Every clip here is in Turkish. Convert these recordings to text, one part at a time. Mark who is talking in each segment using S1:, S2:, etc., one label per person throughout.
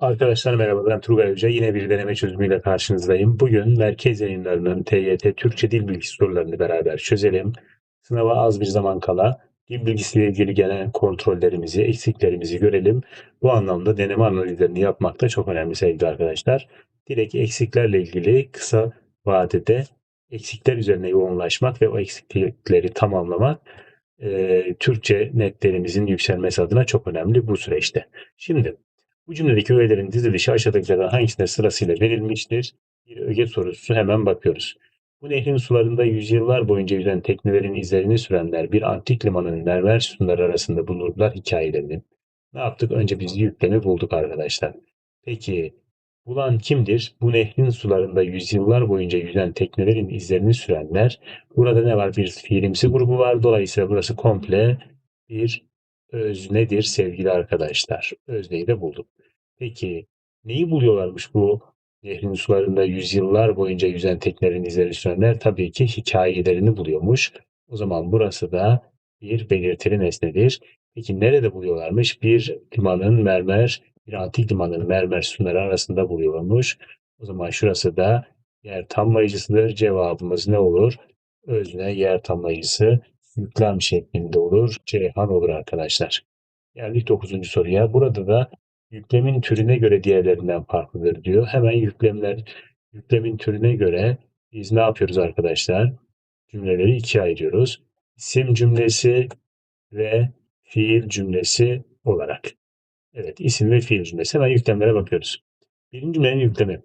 S1: Arkadaşlar merhaba ben Turgay Hoca. Yine bir deneme çözümüyle karşınızdayım. Bugün merkez yayınlarının TYT Türkçe Dil Bilgisi sorularını beraber çözelim. Sınava az bir zaman kala dil bilgisiyle ilgili gelen kontrollerimizi, eksiklerimizi görelim. Bu anlamda deneme analizlerini yapmak da çok önemli sevgili arkadaşlar. Direkt eksiklerle ilgili kısa vadede eksikler üzerine yoğunlaşmak ve o eksiklikleri tamamlamak e, Türkçe netlerimizin yükselmesi adına çok önemli bu süreçte. Şimdi bu cümledeki öğelerin dizilişi aşağıdakilerden hangisine sırasıyla verilmiştir? Bir öge sorusu hemen bakıyoruz. Bu nehrin sularında yüzyıllar boyunca yüzen teknelerin izlerini sürenler bir antik limanın mermer sütunları arasında bulurlar hikayelerini. Ne yaptık? Önce biz yüklemi bulduk arkadaşlar. Peki bulan kimdir? Bu nehrin sularında yüzyıllar boyunca yüzen teknelerin izlerini sürenler. Burada ne var? Bir fiilimsi grubu var. Dolayısıyla burası komple bir öznedir sevgili arkadaşlar. Özneyi de bulduk. Peki neyi buluyorlarmış bu nehrin sularında yüzyıllar boyunca yüzen teknelerin izlerini sürenler? Tabii ki hikayelerini buluyormuş. O zaman burası da bir belirtili nesnedir. Peki nerede buluyorlarmış? Bir limanın mermer, bir antik limanın mermer sütunları arasında buluyormuş. O zaman şurası da yer tamlayıcısıdır. Cevabımız ne olur? Özne yer tamlayıcısı yüklem şeklinde olur. Ceyhan olur arkadaşlar. Geldik 9. soruya. Burada da yüklemin türüne göre diğerlerinden farklıdır diyor. Hemen yüklemler yüklemin türüne göre biz ne yapıyoruz arkadaşlar? Cümleleri ikiye ayırıyoruz. İsim cümlesi ve fiil cümlesi olarak. Evet, isim ve fiil cümlesi. Hemen yüklemlere bakıyoruz. Birinci cümlenin yüklemi.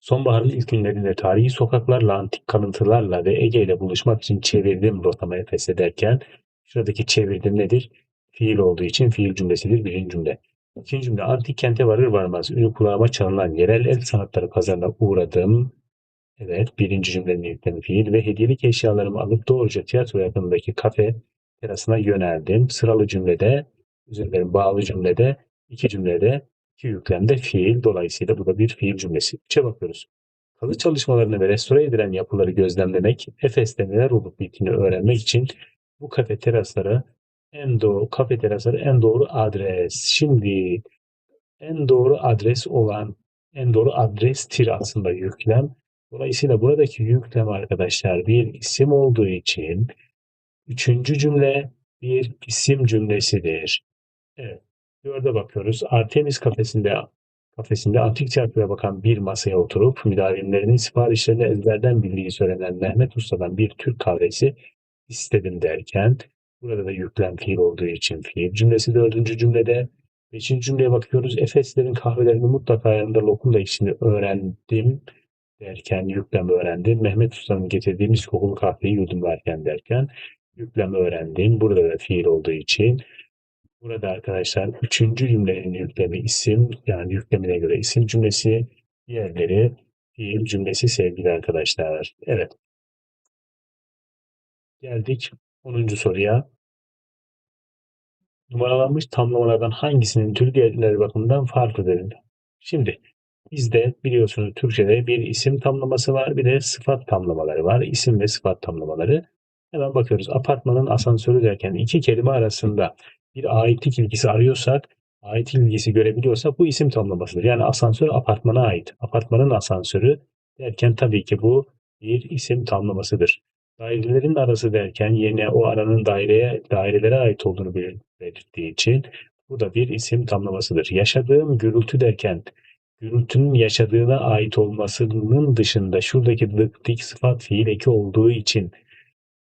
S1: Sonbaharın ilk günlerinde tarihi sokaklarla, antik kalıntılarla ve Ege ile buluşmak için çevirdim rotama Efes ederken şuradaki çevirdim nedir? Fiil olduğu için fiil cümlesidir birinci cümle. İkinci cümle antik kente varır varmaz ünlü kulağıma çalınan yerel el sanatları pazarına uğradım. Evet birinci cümlenin yüklemi fiil ve hediyelik eşyalarımı alıp doğruca tiyatro yakınındaki kafe terasına yöneldim. Sıralı cümlede, özür dilerim bağlı cümlede, iki cümlede iki yüklemde fiil. Dolayısıyla bu da bir fiil cümlesi. Üçe bakıyoruz. Kazı çalışmalarını ve restore edilen yapıları gözlemlemek, Efes'te neler olup bittiğini öğrenmek için bu kafe terasları en doğru kafe terasları en doğru adres. Şimdi en doğru adres olan en doğru adrestir aslında yüklem. Dolayısıyla buradaki yüklem arkadaşlar bir isim olduğu için üçüncü cümle bir isim cümlesidir. Evet. Dörde bakıyoruz. Artemis kafesinde kafesinde antik tiyatroya bakan bir masaya oturup müdavimlerinin siparişlerini ezberden bildiği söylenen Mehmet Usta'dan bir Türk kahvesi istedim derken burada da yüklem fiil olduğu için fiil cümlesi dördüncü cümlede. Beşinci cümleye bakıyoruz. Efeslerin kahvelerini mutlaka yanında lokumla içini öğrendim derken yüklem öğrendim. Mehmet Usta'nın getirdiği mis kokulu kahveyi yudumlarken derken yüklem öğrendim. Burada da fiil olduğu için Burada arkadaşlar üçüncü cümlenin yüklemi isim yani yüklemine göre isim cümlesi diğerleri fiil cümlesi sevgili arkadaşlar. Evet. Geldik 10. soruya. Numaralanmış tamlamalardan hangisinin türü diğerleri bakımından farklıdır? Şimdi bizde biliyorsunuz Türkçe'de bir isim tamlaması var bir de sıfat tamlamaları var. İsim ve sıfat tamlamaları. Hemen bakıyoruz. Apartmanın asansörü derken iki kelime arasında bir aitlik ilgisi arıyorsak, aitlik ilgisi görebiliyorsak bu isim tamlamasıdır. Yani asansör apartmana ait. Apartmanın asansörü derken tabii ki bu bir isim tamlamasıdır. Dairelerin arası derken yine o aranın daireye dairelere ait olduğunu belirttiği için bu da bir isim tamlamasıdır. Yaşadığım gürültü derken gürültünün yaşadığına ait olmasının dışında şuradaki dık dik sıfat fiil eki olduğu için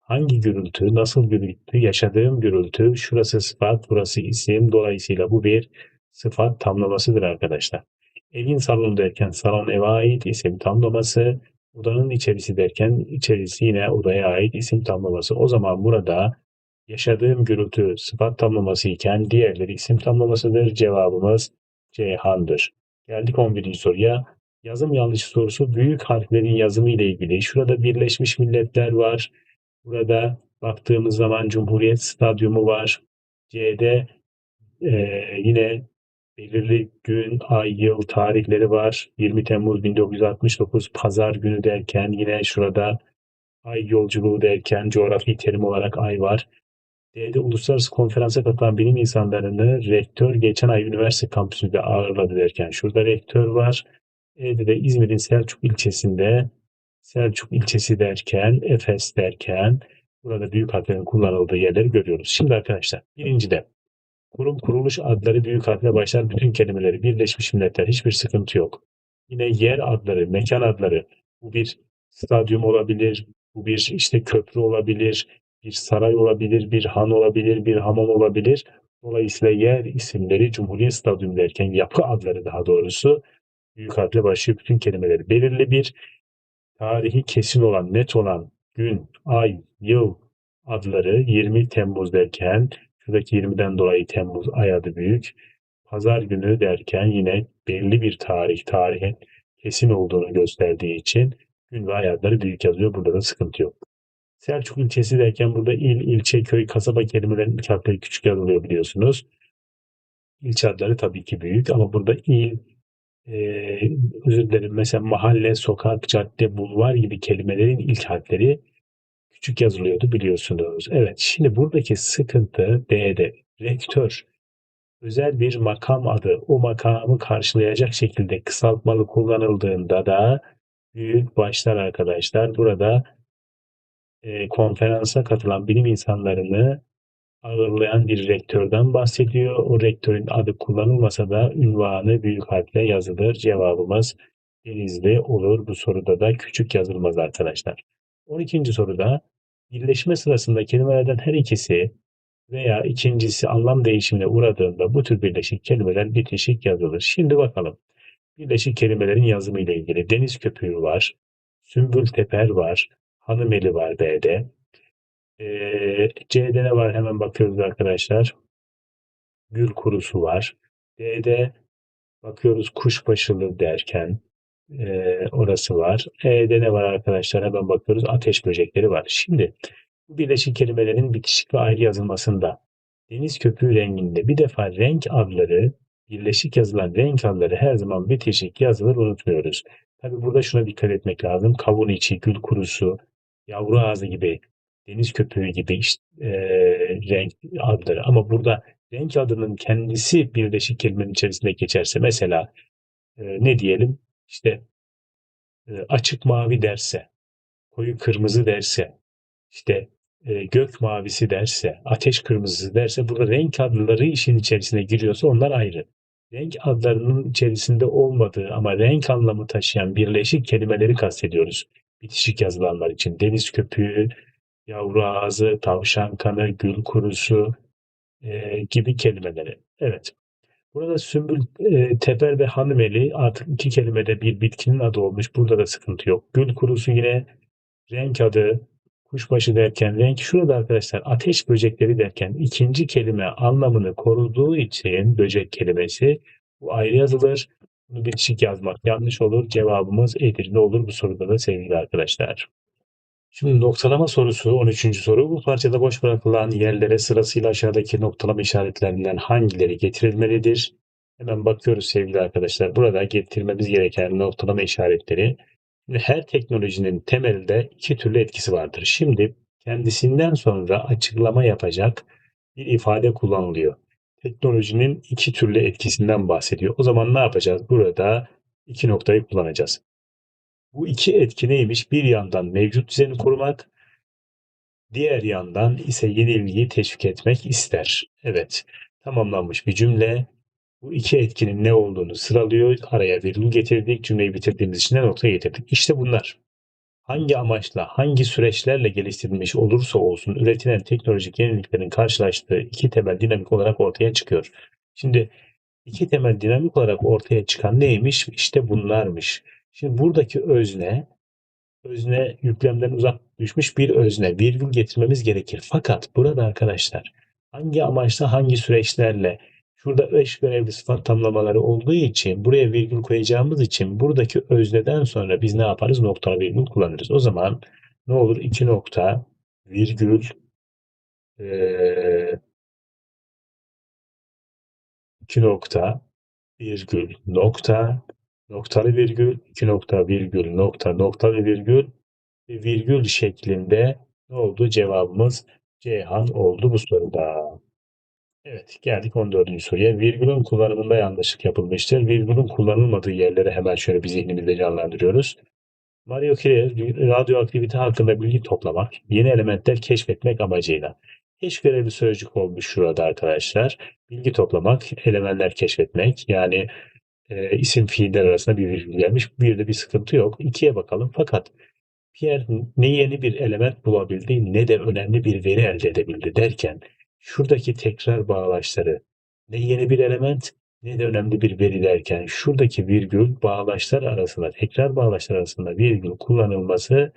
S1: Hangi gürültü, nasıl gürültü, yaşadığım gürültü, şurası sıfat, burası isim. Dolayısıyla bu bir sıfat tamlamasıdır arkadaşlar. Evin salonu derken salon eve ait isim tamlaması. Odanın içerisi derken içerisi yine odaya ait isim tamlaması. O zaman burada yaşadığım gürültü sıfat tamlaması iken diğerleri isim tamlamasıdır. Cevabımız Ceyhan'dır. Geldik 11. soruya. Yazım yanlışı sorusu büyük harflerin yazımı ile ilgili. Şurada Birleşmiş Milletler var. Burada baktığımız zaman Cumhuriyet Stadyumu var. C'de e, yine belirli gün, ay, yıl tarihleri var. 20 Temmuz 1969 Pazar günü derken yine şurada ay yolculuğu derken coğrafi terim olarak ay var. D'de uluslararası konferansa katılan bilim insanlarını rektör geçen ay üniversite kampüsünde ağırladı derken şurada rektör var. E'de de İzmir'in Selçuk ilçesinde Selçuk ilçesi derken, Efes derken burada büyük harflerin kullanıldığı yerleri görüyoruz. Şimdi arkadaşlar birincide kurum kuruluş adları büyük harfle başlar bütün kelimeleri Birleşmiş Milletler hiçbir sıkıntı yok. Yine yer adları, mekan adları bu bir stadyum olabilir, bu bir işte köprü olabilir, bir saray olabilir, bir han olabilir, bir hamam olabilir. Dolayısıyla yer isimleri Cumhuriyet Stadyumu derken yapı adları daha doğrusu büyük harfle başlıyor bütün kelimeleri. Belirli bir tarihi kesin olan, net olan gün, ay, yıl adları 20 Temmuz derken şuradaki 20'den dolayı Temmuz ay adı büyük. Pazar günü derken yine belli bir tarih, tarihin kesin olduğunu gösterdiği için gün ve ay adları büyük yazıyor. Burada da sıkıntı yok. Selçuk ilçesi derken burada il, ilçe, köy, kasaba kelimelerin ilk harfleri küçük yazılıyor biliyorsunuz. İlçe adları tabii ki büyük ama burada il, e, özür dilerim mesela mahalle, sokak, cadde, bulvar gibi kelimelerin ilk harfleri küçük yazılıyordu biliyorsunuz. Evet şimdi buradaki sıkıntı D'de. Rektör özel bir makam adı o makamı karşılayacak şekilde kısaltmalı kullanıldığında da büyük başlar arkadaşlar. Burada e, konferansa katılan bilim insanlarını ağırlayan bir rektörden bahsediyor. O rektörün adı kullanılmasa da ünvanı büyük harfle yazılır. Cevabımız Denizli olur. Bu soruda da küçük yazılmaz arkadaşlar. 12. soruda birleşme sırasında kelimelerden her ikisi veya ikincisi anlam değişimine uğradığında bu tür birleşik kelimeler bitişik yazılır. Şimdi bakalım. Birleşik kelimelerin yazımı ile ilgili deniz köpüğü var, sümbül teper var, hanımeli var B'de. Ee, C'de ne var hemen bakıyoruz arkadaşlar. Gül kurusu var. D'de bakıyoruz kuşbaşılı derken e, orası var. E'de ne var arkadaşlar hemen bakıyoruz ateş böcekleri var. Şimdi bu birleşik kelimelerin bitişik ve ayrı yazılmasında deniz köpüğü renginde bir defa renk adları birleşik yazılan renk adları her zaman bitişik yazılır unutmuyoruz. Tabi burada şuna dikkat etmek lazım. Kavun içi, gül kurusu, yavru ağzı gibi, deniz köpüğü gibi işte, e, renk adları. Ama burada renk adının kendisi birleşik kelimenin içerisinde geçerse mesela e, ne diyelim işte e, açık mavi derse, koyu kırmızı derse, işte e, gök mavisi derse, ateş kırmızısı derse burada renk adları işin içerisine giriyorsa onlar ayrı. Renk adlarının içerisinde olmadığı ama renk anlamı taşıyan birleşik kelimeleri kastediyoruz. Bitişik yazılanlar için deniz köpüğü, yavru ağzı, tavşan kanı, gül kurusu e, gibi kelimeleri. Evet. Burada sümbül, e, teper ve hanımeli artık iki kelimede bir bitkinin adı olmuş. Burada da sıkıntı yok. Gül kurusu yine renk adı, kuşbaşı derken renk şurada arkadaşlar ateş böcekleri derken ikinci kelime anlamını koruduğu için böcek kelimesi bu ayrı yazılır. Bunu bitişik yazmak yanlış olur. Cevabımız Edirne olur bu soruda da sevgili arkadaşlar. Şimdi noktalama sorusu 13. soru. Bu parçada boş bırakılan yerlere sırasıyla aşağıdaki noktalama işaretlerinden hangileri getirilmelidir? Hemen bakıyoruz sevgili arkadaşlar. Burada getirmemiz gereken noktalama işaretleri her teknolojinin temelde iki türlü etkisi vardır. Şimdi kendisinden sonra açıklama yapacak bir ifade kullanılıyor. Teknolojinin iki türlü etkisinden bahsediyor. O zaman ne yapacağız? Burada iki noktayı kullanacağız. Bu iki etki neymiş? Bir yandan mevcut düzeni korumak, diğer yandan ise yeniliği teşvik etmek ister. Evet, tamamlanmış bir cümle. Bu iki etkinin ne olduğunu sıralıyor. Araya virgül getirdik. Cümleyi bitirdiğimiz için de nokta getirdik. İşte bunlar. Hangi amaçla, hangi süreçlerle geliştirilmiş olursa olsun üretilen teknolojik yeniliklerin karşılaştığı iki temel dinamik olarak ortaya çıkıyor. Şimdi iki temel dinamik olarak ortaya çıkan neymiş? İşte bunlarmış. Şimdi buradaki özne, özne yüklemden uzak düşmüş bir özne. Virgül getirmemiz gerekir. Fakat burada arkadaşlar hangi amaçla, hangi süreçlerle Şurada eş görevli sıfat tamlamaları olduğu için buraya virgül koyacağımız için buradaki özneden sonra biz ne yaparız? Nokta virgül kullanırız. O zaman ne olur? İki nokta virgül ee, iki nokta virgül nokta noktalı virgül iki nokta virgül nokta noktalı virgül ve virgül şeklinde ne oldu? Cevabımız Ceyhan oldu bu soruda. Evet, geldik 14. soruya. Virgülün kullanımında yanlışlık yapılmıştır. Virgülün kullanılmadığı yerleri hemen şöyle bir zihnimizde canlandırıyoruz. Mario Curie radyoaktivite hakkında bilgi toplamak, yeni elementler keşfetmek amacıyla. Eş görevli sözcük olmuş şurada arkadaşlar. Bilgi toplamak, elementler keşfetmek yani e, isim fiiller arasında bir virgül gelmiş. Bir de bir sıkıntı yok. İkiye bakalım. Fakat Pierre ne yeni bir element bulabildi ne de önemli bir veri elde edebildi derken şuradaki tekrar bağlaçları ne yeni bir element ne de önemli bir veri derken şuradaki virgül bağlaçlar arasında tekrar bağlaçlar arasında virgül kullanılması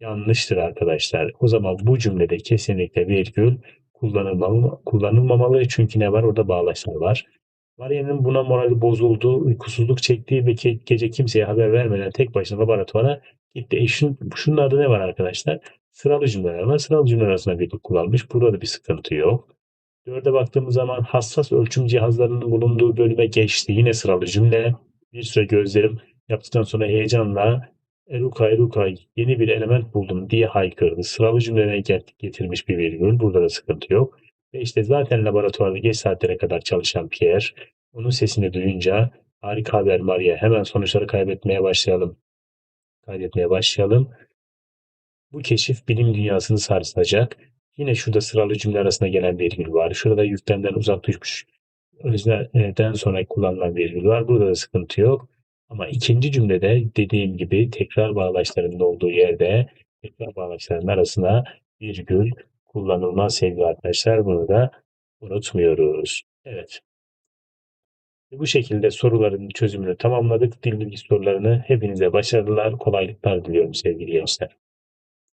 S1: yanlıştır arkadaşlar. O zaman bu cümlede kesinlikle virgül kullanılmamalı, kullanılmamalı çünkü ne var orada bağlaçlar var. Maria'nın buna morali bozuldu, uykusuzluk çektiği ve gece kimseye haber vermeden tek başına laboratuvara gitti. E şun, şunlarda ne var arkadaşlar? Sıralı cümleler var. Sıralı cümleler arasında virgül kullanmış. Burada da bir sıkıntı yok. Dörde baktığımız zaman hassas ölçüm cihazlarının bulunduğu bölüme geçti. Yine sıralı cümle. Bir süre gözlerim yaptıktan sonra heyecanla Eruka Eruka yeni bir element buldum diye haykırdı. Sıralı cümlene getirmiş bir virgül. Burada da sıkıntı yok. Ve işte zaten laboratuvarda geç saatlere kadar çalışan Pierre, onun sesini duyunca harika haber Maria hemen sonuçları kaybetmeye başlayalım. Kaydetmeye başlayalım. Bu keşif bilim dünyasını sarsacak. Yine şurada sıralı cümle arasında gelen virgül var. Şurada yüklemden uzak düşmüş özneden sonra kullanılan virgül var. Burada da sıkıntı yok. Ama ikinci cümlede dediğim gibi tekrar bağlaçlarının olduğu yerde tekrar bağlaçlarının arasına virgül kullanılmaz sevgili arkadaşlar. Bunu da unutmuyoruz. Evet. Bu şekilde soruların çözümünü tamamladık. Dil bilgi sorularını hepinize başarılar, kolaylıklar diliyorum sevgili gençler.